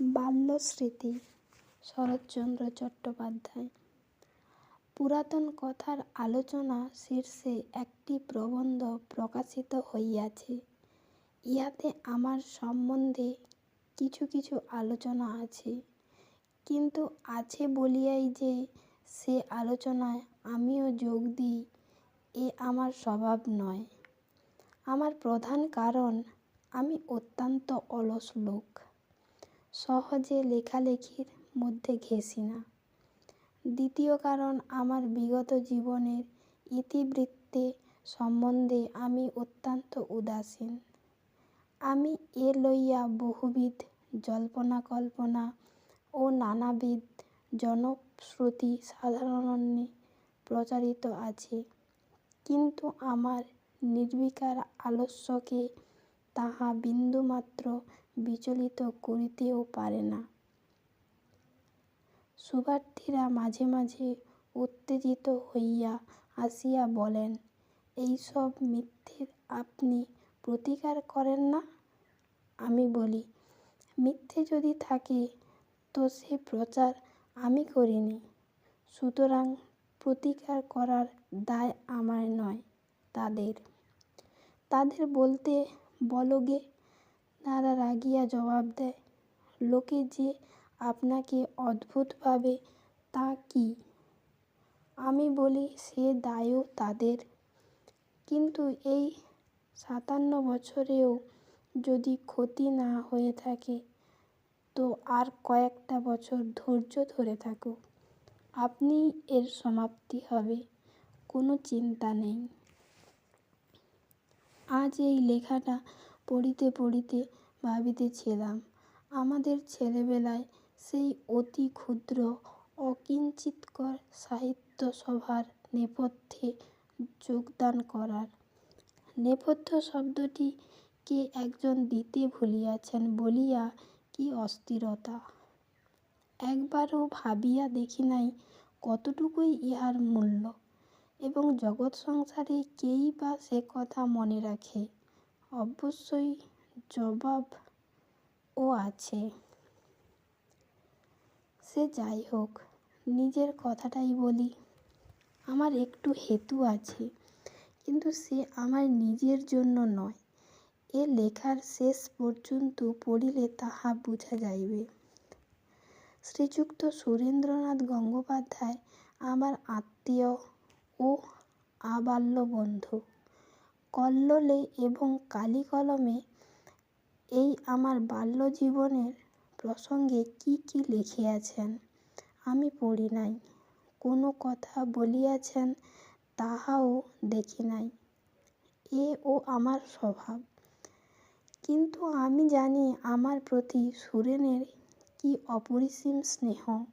বাল্যস্মৃতি, শরৎচন্দ্র চট্টোপাধ্যায়। পুরাতন কথার আলোচনা শীর্ষে একটি প্রবন্ধ প্রকাশিত হইয়াছে। ইহাতে আমার সম্বন্ধে কিছু কিছু আলোচনা আছে। কিন্তু আছে বলিয়াই যে সে আলোচনায় আমিও যোগ দিই, এ আমার স্বভাব নয়। আমার প্রধান কারণ, আমি অত্যন্ত অলস লোক। সহজে লেখালেখির মধ্যে ঘেঁষি না। দ্বিতীয় কারণ, আমার বিগত জীবনের ইতিবৃত্তে সম্বন্ধে আমি অত্যন্ত উদাসীন। আমি এ লইয়া বহুবিধ জল্পনা কল্পনা ও নানাবিধ জনশ্রুতি সাধারণে প্রচারিত আছে। কিন্তু আমার নির্বিকার আলস্যকে তাহা বিন্দুমাত্র বিচলিত করিতেও পারে না। শুভার্থীরা মাঝে মাঝে উত্তেজিত হইয়া আসিয়া বলেন এই-সব মিথ্যের আপনি প্রতিকার করেন না? আমি বলি, মিথ্যে যদি থাকে, তো সে প্রচার আমি করিনি। সুতরাং প্রতিকার করার দায় আমার নয়, তাদের। তাদের বলতে বলগে তারা রাগিয়া জবাব দেয়, লোকে যে আপনাকে অদ্ভুত ভাবে, তা কি? আমি বলি, সে দায়ও তাদের। কিন্তু এই সাতান্ন বছরেও যদি ক্ষতি না হয়ে থাকে, তো আর কয়েকটা বছর ধৈর্য ধরে থাকুক। আপনিই এর সমাপ্তি হবে, কোনো চিন্তা নেই। আজ এই লেখাটা পড়িতে পড়িতে ভাবিতেছিলাম। আমাদের ছেলেবেলায় সেই অতি ক্ষুদ্র, অকিঞ্চিৎকর সাহিত্যসভার নেপথ্যে যোগদান করার। নেপথ্য শব্দটি কে একজন দিতে ভুলিয়াছেন বলিয়া কী অস্থিরতা? একবারও ভাবিয়া দেখি নাই কতটুকুই ইহার মূল্য। এবং জগৎ সংসারে কেই বা সে কথা মনে রাখে, অবশ্যই জবাবও আছে। সে যাই হোক, নিজের কথাটাই বলি। আমার একটু হেতু আছে, কিন্তু সে আমার নিজের জন্য নয়। এ লেখার শেষ পর্যন্ত পড়িলে তাহা বুঝা যাইবে। শ্রীযুক্ত সুরেন্দ্রনাথ গঙ্গোপাধ্যায় আমার আত্মীয় ও আবাল্য বন্ধু। কল্লোলে এবং কালি-কলমে এই আমার বাল্যজীবনের প্রসঙ্গে কী কী লিখিয়াছেন? আমি পড়ি নাই। কোনো কথা বলিয়াছেন তাহাও দেখি নাই। এ ও আমার স্বভাব। কিন্তু আমি জানি আমার প্রতি সুরেনের কী অপরিসীম স্নেহ।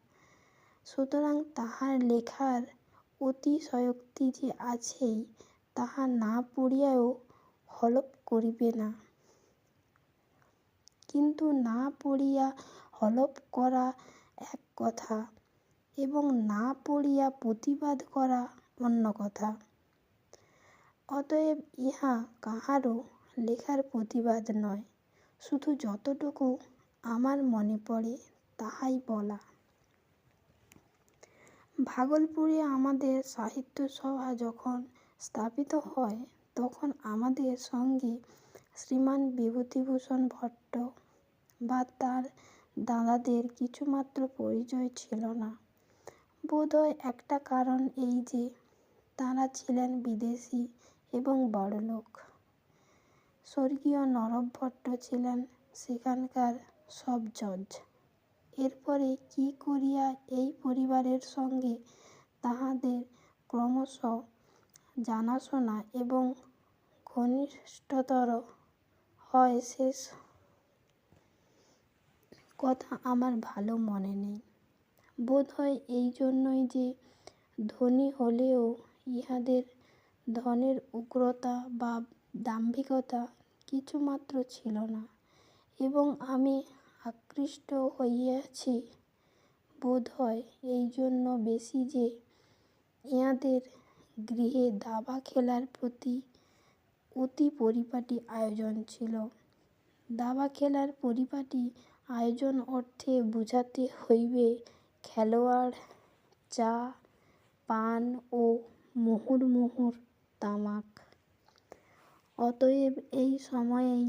সুতরাং তাহার লেখার অতিশয়োক্তি যে আছেই, তাহা না পড়িয়াও হলফ করিবে না। কিন্তু না পড়িয়া হলফ করা এক কথা এবং না পড়িয়া প্রতিবাদ করা অন্য কথা। অতএব ইহা কাহারও লেখার প্রতিবাদ নয়, শুধু যতটুকু আমার মনে পড়ে তাহাই বলা। ভাগলপুরে আমাদের সাহিত্য সভা যখন স্থাপিত হয়, তখন আমাদের সঙ্গে শ্রীমান বিভূতিভূষণ ভট্ট বা তার দাদাদের কিছুমাত্র পরিচয় ছিল না। বোধ হয় একটা কারণ এই যে, তাঁরা ছিলেন বিদেশি এবং বড়লোক। স্বর্গীয় নরব ভট্ট ছিলেন সেখানকার সব জজ। এরপরে কী করিয়া এই পরিবারের সঙ্গে তাঁহাদের ক্রমশ জানাশোনা এবং ঘনিষ্ঠতর হয় শেষ কথা আমার ভালো মনে নেই। বোধ হয় এই জন্যই যে ধনী হলেও ইহাদের ধনের উগ্রতা বা দাম্ভিকতা কিছুমাত্র ছিল না। এবং আমি আকৃষ্ট হইয়াছি বোধ হয় এই জন্য বেশি যে ইহাদের গৃহে দাবা খেলার প্রতি অতি পরিপাটি আয়োজন ছিল দাবা খেলার পরিপাটি আয়োজন অর্থে বুঝাতে হইবে খেলোয়াড় চা, পান ও মুহুর্মুহুর তামাক। অতএব এই সময়েই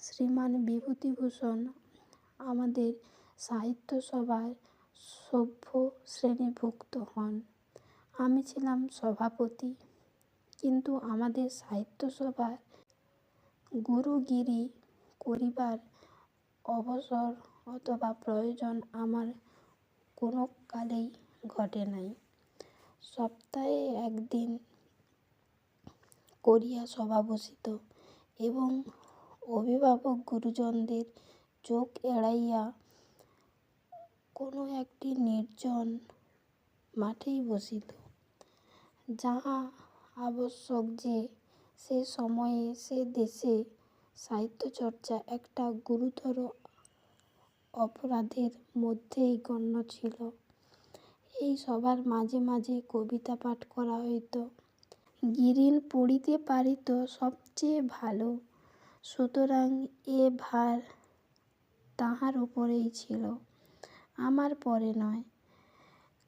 শ্রীমান বিভূতিভূষণ আমাদের সাহিত্যসভার সভ্য শ্রেণীভুক্ত হন। আমি ছিলাম সভাপতি। কিন্তু আমাদের সাহিত্যসভার গুরুগিরি করিবার অবসর অথবা প্রয়োজন আমার কোনোকালেই ঘটে নাই। সপ্তাহে একদিন করিয়া সভা বসিত এবং অভিভাবক গুরুজনদের চোখ এড়াইয়া কোনো একটি নির্জন মাঠেই বসিত। যাহা আবশ্যক যে, সে সময়ে সে দেশে সাহিত্যচর্চা একটা গুরুতর অপরাধের মধ্যেই গণ্য ছিল। এই সবার মাঝে মাঝে কবিতা পাঠ করা হইত। গিরিন পড়িতে পারিত সবচেয়ে ভালো, সুতরাং এ ভার তাহার উপরেই ছিল, আমার পরে নয়।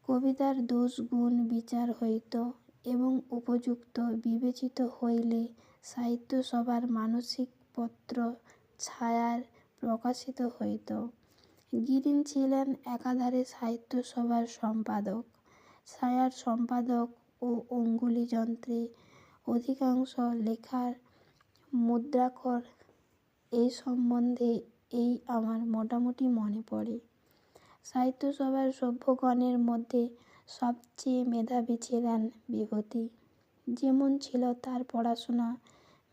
কবিতার দোষ গুণ বিচার হইত এবং উপযুক্ত বিবেচিত হইলে সাহিত্য সাহিত্যসভার মানসিক পত্র ছায়ার প্রকাশিত হইত। গিরিন ছিলেন একাধারে সাহিত্য সভার সম্পাদক, 'ছায়া'র সম্পাদক ও অঙ্গুলিযন্ত্রে অধিকাংশ লেখার মুদ্রাক্ষর। এ সম্বন্ধে এই আমার মোটামুটি মনে পড়ে। সাহিত্যসভার সভ্যগণের মধ্যে সবচেয়ে মেধাবী ছিলেন বিভূতি। যেমন ছিল তার পড়াশোনা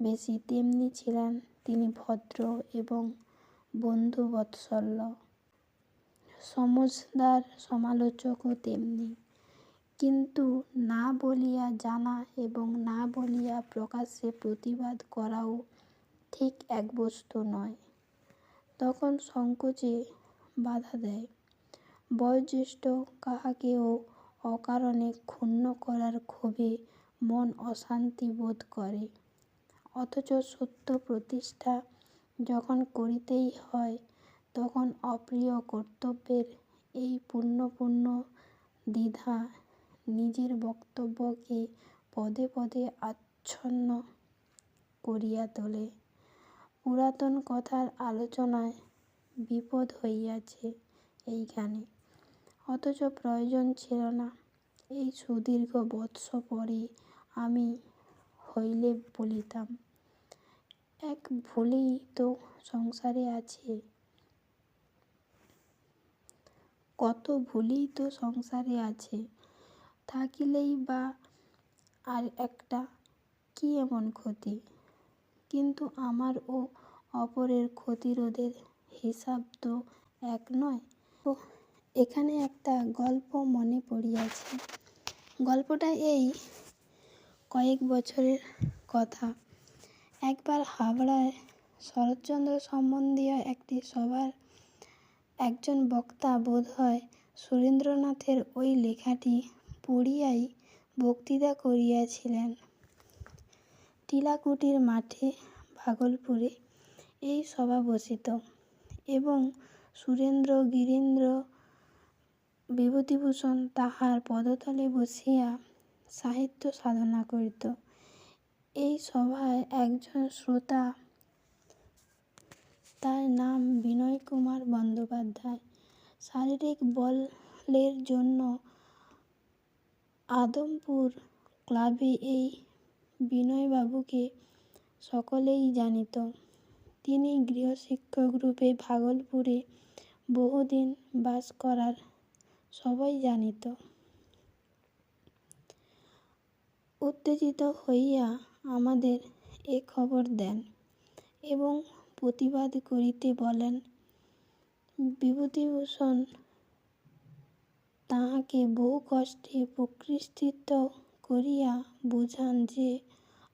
বেশি, তেমনি ছিলেন তিনি ভদ্র এবং বন্ধুবৎসল। সমজদার সমালোচকও তেমনি। কিন্তু না বলিয়া জানা এবং না বলিয়া প্রকাশ্যে প্রতিবাদ করাও ঠিক এক বস্তু নয়। তখন সংকোচে বাধা দেয়। বয়োজ্যেষ্ঠ কাহাকেও অকারণে ক্ষুণ্ন করার ক্ষোভে মন অশান্তি বোধ করে। অথচ সত্য প্রতিষ্ঠা যখন করিতেই হয়, তখন অপ্রিয় কর্তব্যের এই পূর্ণ পূর্ণ দ্বিধা নিজের বক্তব্যকে পদে পদে আচ্ছন্ন করিয়া তোলে। পুরাতন কথার আলোচনায় বিপদ হইয়াছে এইখানে। অথচ প্রয়োজন ছিল না। এই সুদীর্ঘ বর্ষ পরে আমি হইলে বলিতাম, এক ভুলেই তো সংসারে আছে। কত ভুলই তো সংসারে আছে। থাকিলেই বা আর একটা কী এমন ক্ষতি? কিন্তু আমার ও অপরের ক্ষতিরোধের হিসাব তো এক নয়। ওহ্, এখানে একটা গল্প মনে পড়িয়াছে। গল্পটা এই কয়েক বছরের কথা। একবার হাবড়ায় শরৎচন্দ্র সম্বন্ধীয় একটি সভায় একজন বক্তা বোধ হয় সুরেন্দ্রনাথের ওই লেখাটি পড়িয়াই বক্তৃতা করিয়াছিলেন। টিলাকুটির মাঠে ভাগলপুরে এই সভা বসিত এবং সুরেন্দ্র গিরীন্দ্র বিভূতিভূষণ তাহার পদতলে বসিয়া সাহিত্য সাধনা করিত। এই সভায় একজন শ্রোতা, তার নাম বিনয় কুমার বন্দ্যোপাধ্যায়, শারীরিক বলের জন্য আদমপুর ক্লাবে এই বিনয়বাবুকে সকলেই জানিত। তিনি গৃহশিক্ষকরূপে ভাগলপুরে বহুদিন বাস করার সবাই জানিত। উত্তেজিত হইয়া আমাদের এ খবর দেন এবং প্রতিবাদ করিতে বলেন। বিভূতিভূষণ তাহাকে বহু কষ্টে প্রকৃতিস্থ করিয়া বুঝান যে,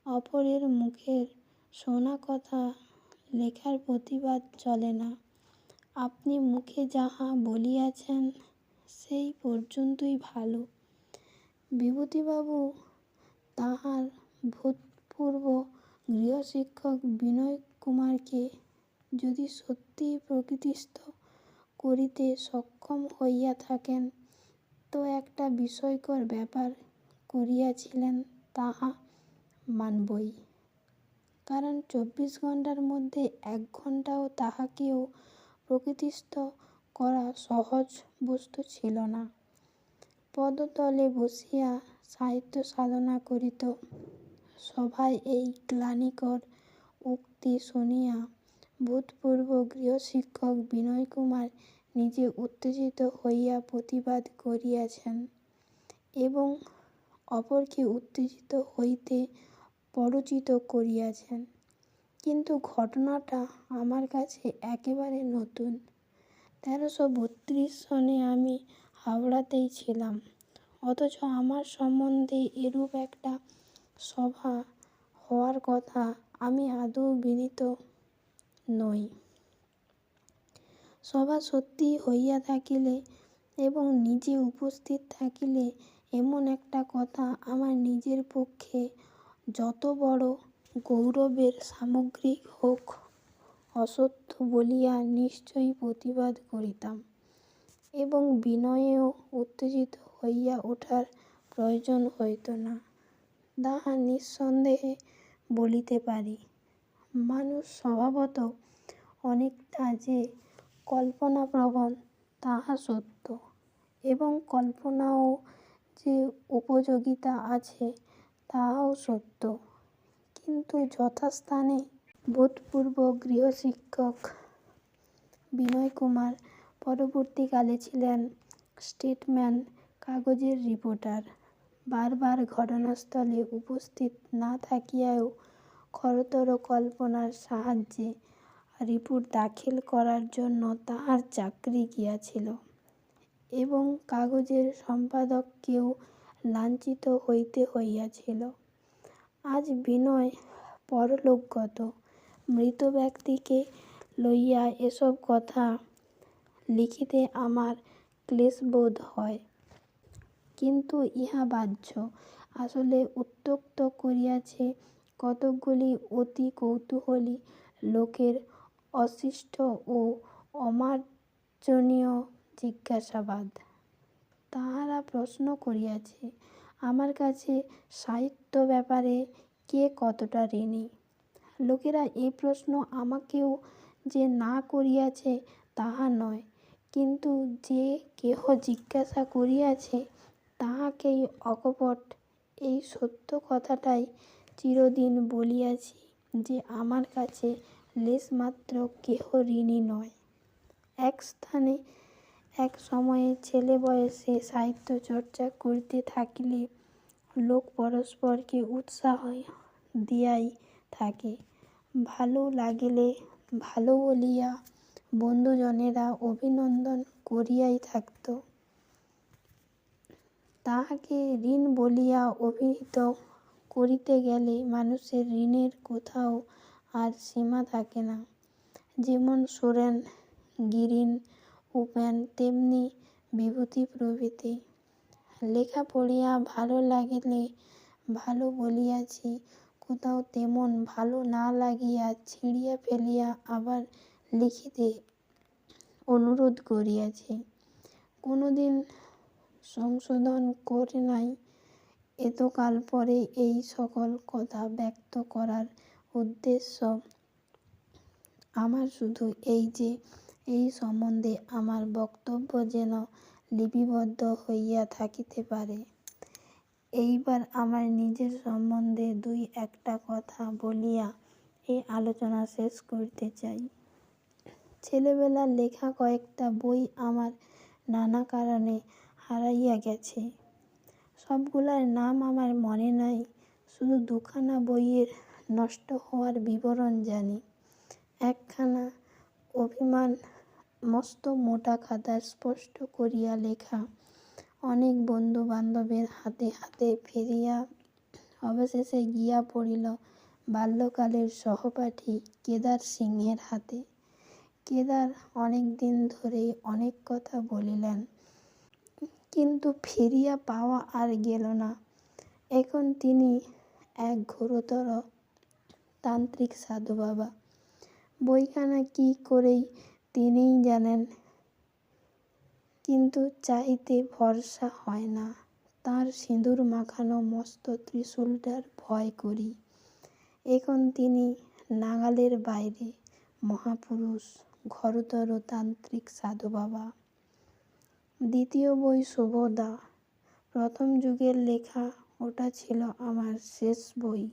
অপরের মুখের শোনা কথা লেখার প্রতিবাদ চলে না। আপনি মুখে যাহা বলিয়াছেন, সেই পর্যন্তই ভালো বিভূতিবাবু তাঁহার ভূতপূর্ব গৃহশিক্ষক বিনয় কুমারকে যদি সত্যিই প্রকৃতিস্থ করিতে সক্ষম হইয়া থাকেন, তো একটা বিষয়কর ব্যাপার করিয়াছিলেন তাহা মানবই। কারণ চব্বিশ ঘণ্টার মধ্যে এক ঘন্টাও তাহাকেও প্রকৃতিস্থ করা সহজ বস্তু ছিল না। পদতলে বসিয়া সাহিত্য সাধনা করিত। সভায় এই গ্লানিকর উক্তি শুনিয়া ভূতপূর্ব গৃহশিক্ষক বিনয় কুমার নিজে উত্তেজিত হইয়া প্রতিবাদ করিয়াছেন এবং অপরকে উত্তেজিত হইতে প্ররোচিত করিয়াছেন। কিন্তু ঘটনাটা আমার কাছে একেবারে নতুন তেরোশো বত্রিশ সনে আমি হাওড়াতেই ছিলাম, অথচ আমার সম্বন্ধে এরূপ একটা সভা হওয়ার কথা আমি আদৌ বিদিত নই। সভা সত্যিই হইয়া থাকিলে এবং নিজে উপস্থিত থাকিলে এমন একটা কথা আমার নিজের পক্ষে যত বড়ো গৌরবের সামগ্রী হোক অসত্য বলিয়া নিশ্চয়ই প্রতিবাদ করিতাম এবং বিনয়েও উত্তেজিত হইয়া ওঠার প্রয়োজন হইত না, তাহা নিঃসন্দেহে বলিতে পারি। মানুষ স্বভাবত অনেকটা যে কল্পনাপ্রবণ তাহা সত্য এবং কল্পনাও যে উপযোগিতা আছে তাহাও সত্য। কিন্তু যথাস্থানে ভূতপূর্ব গৃহশিক্ষক বিনয় কুমার পরবর্তীকালে ছিলেন স্টেটম্যান, কাগজের রিপোর্টার। বার বার ঘটনাস্থলে উপস্থিত না থাকিয়াও খরতর কল্পনার সাহায্যে রিপোর্ট দাখিল করার জন্য তাঁহার চাকরি গিয়াছিল এবং কাগজের সম্পাদককেও লাঞ্ছিত হইতে হইয়াছিল। আজ বিনয় পরলোকগত, মৃত ব্যক্তিকে লইয়া এ-সব কথা লিখিতে আমার ক্লেশবোধ হয়। কিন্তু ইহা বাহ্য। আসলে উত্ত্যক্ত করিয়াছে কতকগুলি অতি কৌতূহলী লোকের অশিষ্ট ও অমার্জনীয় জিজ্ঞাসাবাদ। তাহারা প্রশ্ন করিয়াছে, আমার কাছে সাহিত্য-ব্যাপারে কে কতটা ঋণী। লোকেরা এই প্রশ্ন আমাকেও যে না করিয়াছে তাহা নয়, কিন্তু যে কেহ জিজ্ঞাসা করিয়াছে তাহাকেই অকপট এই সত্য কথাটাই চিরদিন বলিয়াছি যে আমার কাছে লেশমাত্র কেহ ঋণী নয়। এক স্থানে এক সময়ে ছেলে বয়সে সাহিত্য চর্চা করিতে থাকিলে লোক পরস্পরকে উৎসাহ দিয়াই থাকে, ভালো লাগিলে ভালো বলিয়া বন্ধুজনেরা অভিনন্দন করিয়াই থাকিত। তাহাকে ঋণ বলিয়া অভিহিত করিতে গেলে মানুষের ঋণের কোথাও আর সীমা থাকে না। যেমন সোরেন গিরীন, উপেন তেমনি বিভূতি প্রভৃতি। লেখা পড়িয়া ভালো লাগিলে ভালো বলিয়াছি, কোথাও তেমন ভালো না লাগিয়া ছিঁড়িয়া ফেলিয়া আবার লিখিতে অনুরোধ করিয়াছি। কোনোদিন সংশোধন করে নাই। এতকাল পরে এই-সকল কথা ব্যক্ত করার উদ্দেশ্য আমার শুধু এই যে, এই সম্বন্ধে আমার বক্তব্য যেন লিপিবদ্ধ হইয়া থাকিতে পারে। এইবার আমার নিজের সম্বন্ধে দুই-একটা কথা বলিয়া এ আলোচনা শেষ করিতে চাই। ছেলেবেলার লেখা কয়েকটা বই আমার নানা কারণে হারাইয়া গেছে। সবগুলার নাম আমার মনে নাই, শুধু দুখানা বইয়ের নষ্ট হওয়ার বিবরণ জানি। একখানা অভিমান মস্ত মোটা খাতায় স্পষ্ট করিয়া লেখা, অনেক বন্ধু-বান্ধবের হাতে হাতে ফিরিয়া অবশেষে গিয়া পড়িল বাল্যকালের সহপাঠী কেদার সিংহের হাতে। কেদার অনেক দিন ধরেই অনেক কথা বলিলেন, কিন্তু ফিরিয়া পাওয়া আর গেল না। এখন তিনি এক ঘোরতর তান্ত্রিক সাধু বাবা বইখানা কী করেই তিনিই জানেন। কিন্তু চাইতে ভরসা হয় না। তাঁর সিঁদুর মাখানো মস্ত ত্রিশূলটার ভয় করি। এখন তিনি নাগালের বাইরে, মহাপুরুষ, ঘরোতর তান্ত্রিক সাধু বাবা দ্বিতীয় বই শুভদা প্রথম যুগের লেখা, ওটা ছিল আমার শেষ বই।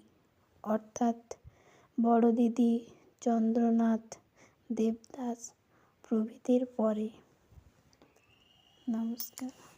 অর্থাৎ বড় দিদি চন্দ্রনাথ দেবদাস প্রভৃতির পরে। নমস্কার।